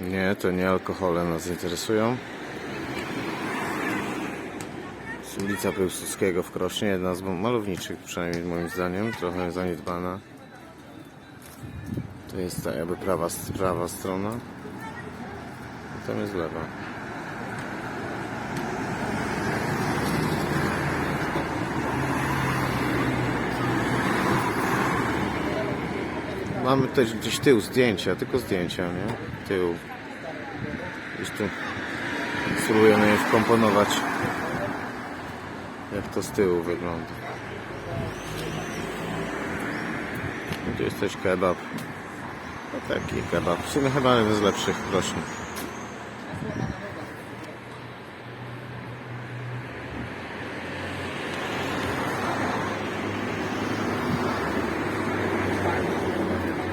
Nie, to nie alkohole nas interesują. Z ulica Piłsudskiego w Krośnie, jedna z malowniczych, przynajmniej moim zdaniem, trochę zaniedbana. To jest ta jakby prawa, prawa strona. I tam jest lewa. Mamy też gdzieś tył zdjęcia, tylko zdjęcia, nie? Tył. Gdzieś tu spróbujemy je wkomponować, jak to z tyłu wygląda. Tu jest też kebab. No taki kebab. W sumie chyba jeden z lepszych roślin.